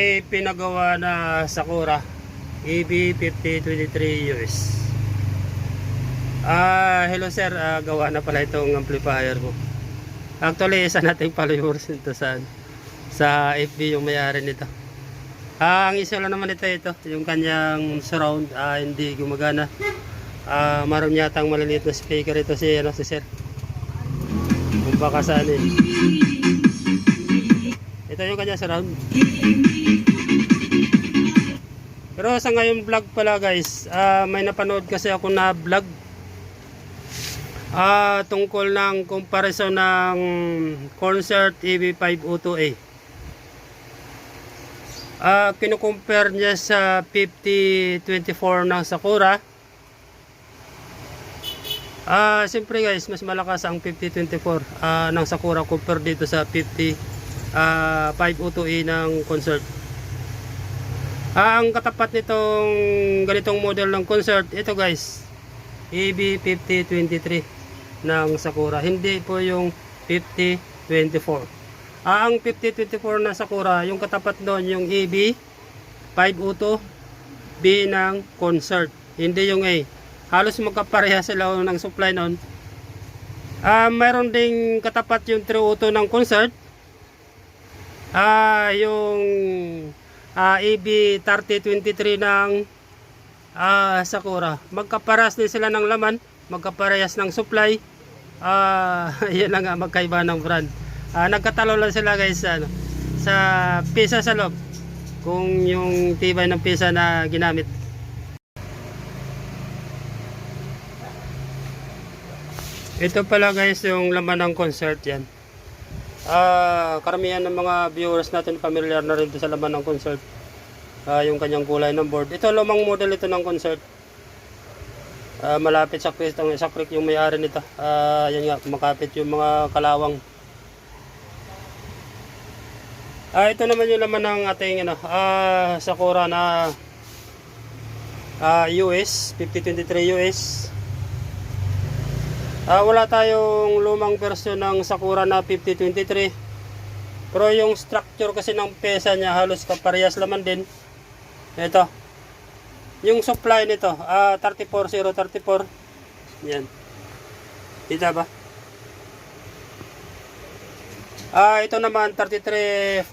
ay pinagawa na Sakura E EB5023 US. Ah, hello sir, Ah, gawa na pala itong amplifier mo. Actually, isa nating followers ito sa sa FB yung may-ari nito. Ah, ang isa lang naman ito ito, yung kanyang surround ah, hindi gumagana. Ah, maroon yatang maliliit na speaker ito si ano si sir. Kung baka saan eh. Ito yung kanyang surround. Pero sa ngayon vlog pala guys, ah, may napanood kasi ako na vlog ah tungkol ng comparison ng concert E EV502A. Ah, kinukumpare niya sa 5024 ng Sakura. Ah, siyempre guys, mas malakas ang 5024 ah, ng Sakura compare dito sa 50 ah 502E ng concert. Ah, ang katapat nitong ganitong model ng concert, ito guys, E EB5023 ng Sakura. Hindi po yung 5024. Ah, ang 5024 na Sakura, yung katapat doon yung E EB 502 B ng concert. Hindi yung A. Halos magkapareha sila ng supply noon. Ah, mayroon ding katapat yung 302 ng concert. Ah, yung ah, EB 3023 ng ah, Sakura. Magkaparas din sila ng laman, magkaparehas ng supply. Ah, yun lang nga magkaiba ng brand. Ah, nagkatalo lang sila guys ano, sa pisa sa loob. Kung yung tibay ng pisa na ginamit. Ito pala guys yung laman ng concert yan. Ah, karamihan ng mga viewers natin familiar na rin sa laman ng concert. Ah, yung kanyang kulay ng board. Ito lumang model ito ng concert. Ah, malapit sa Chris, sa Creek yung may-ari nito. Ah, yan nga, makapit yung mga kalawang. Ah, ito naman yung laman ng ating ano, ah, Sakura na ah, US, 5023 US. Ah, wala tayong lumang version ng Sakura na 5023. Pero yung structure kasi ng pesa niya halos kaparehas laman din. Ito. Yung supply nito, ah 34034. Yan. Kita ba? Ah, ito naman 33.5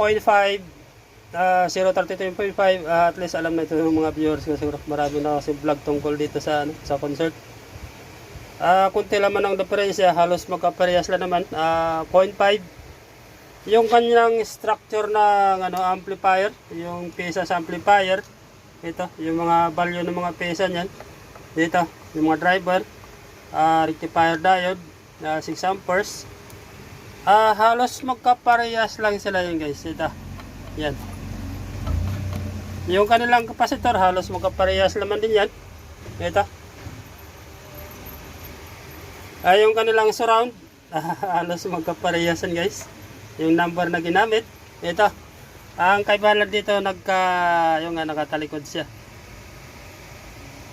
ah 033.5 ah, at least alam na ito yung mga viewers kasi siguro marami na kasi vlog tungkol dito sa ano, sa concert. Ah, kunti laman ang diferensya, halos magkaparehas lang naman. Ah, 0.5. Yung kanyang structure ng ano amplifier, yung pesa sa amplifier, ito, yung mga value ng mga pesa niyan. Dito, yung mga driver, ah, rectifier diode, na 6 amperes. Ah, halos magkaparehas lang sila yun guys. Ito. Yan. Yung kanilang capacitor halos magkaparehas naman din yan. Ito. Ah, yung kanilang surround halos magkaparehasan guys. Yung number na ginamit. Ito. Ang kaibahan dito nagka yung nga nakatalikod siya.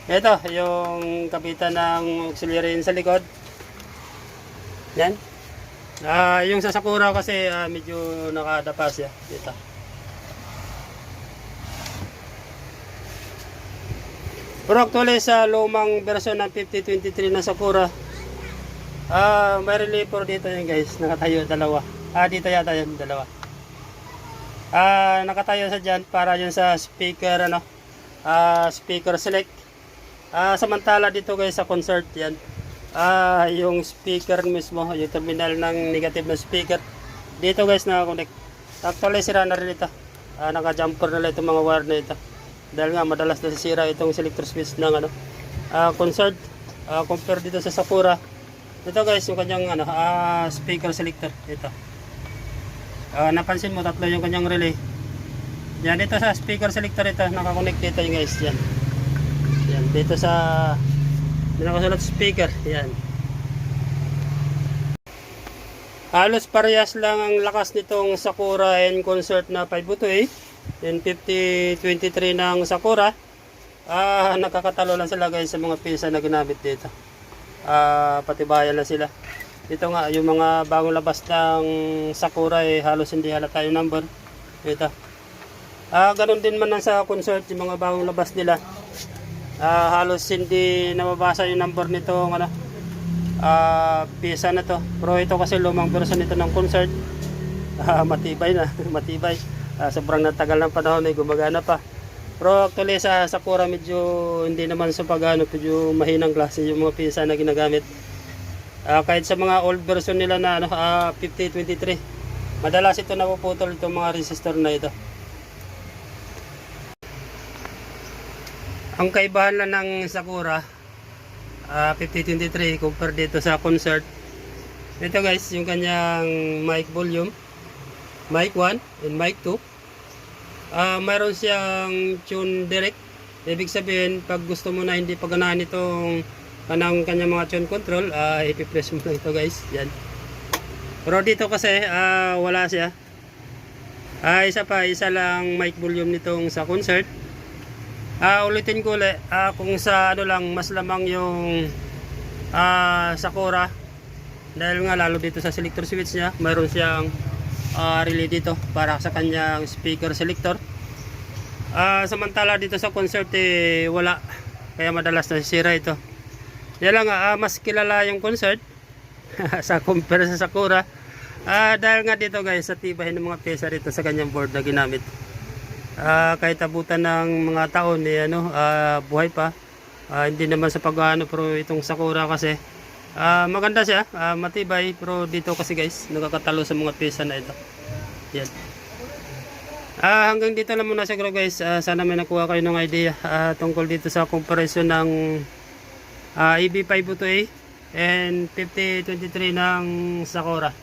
Ito, yung kapitan ng auxiliary sa likod. Yan. Ah, yung sa Sakura kasi ah, medyo nakadapa siya dito. Pero actually sa lumang version ng 5023 na Sakura, ah, may reliever dito yun guys, nakatayo dalawa. Ah, dito yata yun, dalawa. Ah, nakatayo sa dyan para yun sa speaker ano, ah, speaker select. Ah, samantala dito guys sa concert yan. Ah, yung speaker mismo, yung terminal ng negative na speaker. Dito guys naka-connect. Actually sira na rin ito. Ah, naka-jumper na lang itong mga wire na ito. Dahil nga madalas na sisira itong selector switch ng ano, ah, concert. Ah, compare dito sa Sakura. Ito guys, yung kanyang ano, ah, speaker selector. Ito. Ah, napansin mo tatlo yung kanyang relay. Yan dito sa speaker selector ito, naka-connect dito yung guys, yan. Yan dito sa nakasulat speaker, yan. Halos parehas lang ang lakas nitong Sakura and Concert na 502A. Yan 5023 ng Sakura. Ah, nakakatalo lang sila guys sa mga pisa na ginamit dito. Ah, patibayan na sila. Ito nga, yung mga bagong labas ng Sakura eh, halos hindi halata yung number. Ito. Ah, ganun din man sa concert, yung mga bagong labas nila. Ah, halos hindi nababasa yung number nito, ano, ah, piyesa na to. Pero ito kasi lumang version nito ng concert. Ah, matibay na, matibay. Ah, sobrang natagal ng panahon ay gumagana pa. Pero actually sa Sakura medyo hindi naman sa pagano, medyo mahinang klase yung mga piyesa na ginagamit. Ah, kahit sa mga old version nila na ano, ah, 5023. Madalas ito napuputol itong mga resistor na ito. Ang kaibahan lang ng Sakura ah, 5023 compare dito sa concert. Ito guys, yung kanyang mic volume. Mic 1 and mic 2. Ah, mayroon siyang tune direct. Ibig sabihin, pag gusto mo na hindi paganahan itong kanang kanyang mga tune control, ah ipipress mo lang ito guys. Yan. Pero dito kasi ah, wala siya. Ah, isa pa, isa lang mic volume nitong sa concert. Ah, ulitin ko ulit, ah, kung sa ano lang mas lamang yung ah, Sakura dahil nga lalo dito sa selector switch niya, mayroon siyang ah, relay dito para sa kanyang speaker selector. Ah, samantala dito sa concert eh, wala. Kaya madalas nasisira ito. Yan lang ah, mas kilala yung concert sa compare sa Sakura. Ah, dahil nga dito guys, sa tibahin ng mga pyesa dito sa kanyang board na ginamit. Ah, kahit abutan ng mga taon eh ano, ah, buhay pa. Ah, hindi naman sa pag-ano pero itong Sakura kasi ah, maganda siya, ah, matibay pero dito kasi guys, nakakatalo sa mga pyesa na ito. Yan. Ah, hanggang dito lang muna siguro guys. Ah, sana may nakuha kayo ng idea ah, tungkol dito sa comparison ng ah, EB502A and 5023 ng Sakura.